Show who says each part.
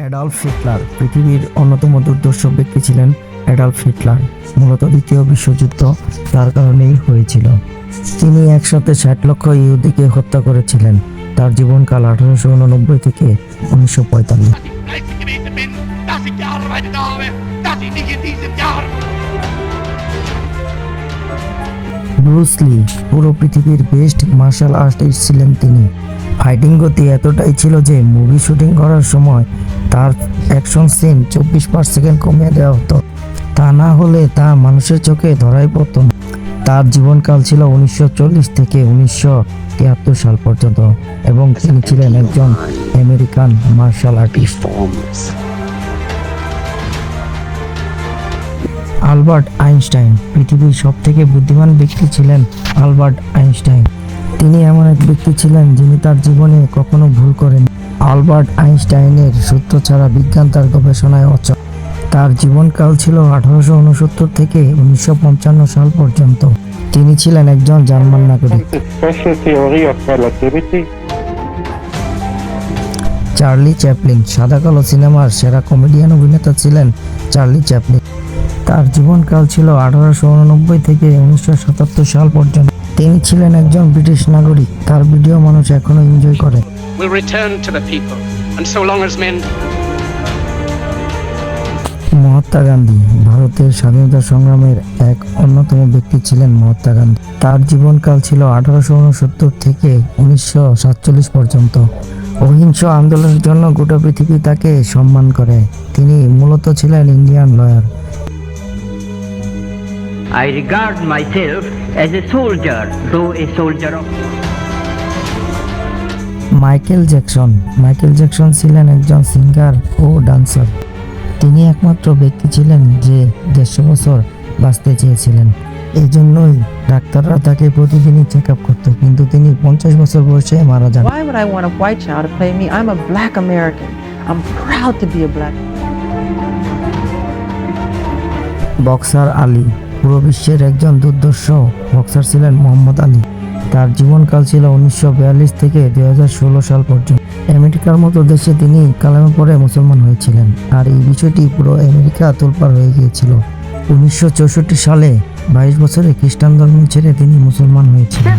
Speaker 1: Adolf Hitler, পৃথিবীর অন্যতম দুর্দর্শ ব্যক্তি ছিলেন অ্যাডলফ হিটলার, মূলত দ্বিতীয় বিশ্বযুদ্ধ তার কারণেই হয়েছিল। তিনি একসাথে ষাট লক্ষ ইহুদিকে হত্যা করেছিলেন। তার জীবনকাল আঠারোশো উননব্বই থেকে উনিশশো পঁয়তাল্লিশ। ব্রুসলি পুরো পৃথিবীর বেস্ট মার্শাল আর্টিস্ট ছিলেন তিনি। ফাইটিং গতি এতটাই ছিল যে মুভি শুটিং করার সময় তার অ্যাকশন সিন চব্বিশ পার সেকেন্ড কমিয়ে দেওয়া হতো। তা না হলে তা মানুষের চোখে ধরাই পড়ত। তার জীবনকাল ছিল উনিশশো চল্লিশ থেকে উনিশশো তিয়াত্তর সাল পর্যন্ত এবং তিনি ছিলেন একজন American martial artist Albert Einstein, পৃথিবীর সব থেকে বুদ্ধিমান ব্যক্তি ছিলেন আলবার্ট আইনস্টাইন। তিনি এমন এক ব্যক্তি ছিলেন যিনি তার জীবনে কখনো ভুল করেন। আলবার্ট আইনস্টাইনের সূত্র ছাড়া বিজ্ঞান তার গবেষণায় অচল। তার জীবনকাল ছিল আঠারোশো উনসত্তর থেকে উনিশশো পঞ্চান্ন সাল পর্যন্ত। তিনি ছিলেন একজন জার্মান নাগরিক। চার্লি চ্যাপলিন, সাদা কালো সিনেমার সেরা কমেডিয়ান অভিনেতা ছিলেন চার্লি চ্যাপলিন। তার জীবনকাল ছিল আঠারোশো উননব্বই থেকে উনিশশো সাতাত্তর সাল পর্যন্ত। তিনি ছিলেন একজন ব্রিটিশ নাগরিক। তার ভিডিও মানুষ এখনও এনজয় করে।
Speaker 2: Will return to the people. And so long as men
Speaker 1: Mahatma Gandhi ভারতের স্বাধীনতা সংগ্রামের এক অন্যতম ব্যক্তি ছিলেন মহাত্মা গান্ধী। তার জীবনকাল ছিল আঠারোশো উনসত্তর থেকে উনিশশো সাতচল্লিশ পর্যন্ত। অহিংস আন্দোলনের জন্য গোটা পৃথিবী তাকে সম্মান করে। তিনি মূলত ছিলেন Indian lawyer.
Speaker 3: I regard myself as a soldier, though a soldier of
Speaker 1: Michael Jackson Michael Jackson ছিলেন একজন সিঙ্গার ও ডান্সার তিনি একমাত্র ব্যক্তি ছিলেন যে দেড়শো বছর বাঁচতে চেয়েছিলেন এই জন্যই ডাক্তাররা তাকে প্রতিদিনই চেক আপ করতো কিন্তু তিনি পঞ্চাশ বছর বয়সে মারা যান
Speaker 4: Why would I want a white child to play me? I'm a black American. I'm proud to be a black.
Speaker 1: Boxer Ali পুরো বিশ্বের একজন দুর্দর্শ বক্সার ছিলেন মোহাম্মদ আলী। তার জীবনকাল ছিল উনিশশো বিয়াল্লিশ থেকে দুই সাল পর্যন্ত। আমেরিকার মতো দেশে তিনি কালামে পড়ে মুসলমান হয়েছিলেন। আর এই বিষয়টি পুরো আমেরিকা তোলপাড় হয়ে গিয়েছিল। উনিশশো চৌষট্টি সালে বাইশ বছরে খ্রিস্টান ধর্ম ছেড়ে তিনি মুসলমান হয়েছিলেন।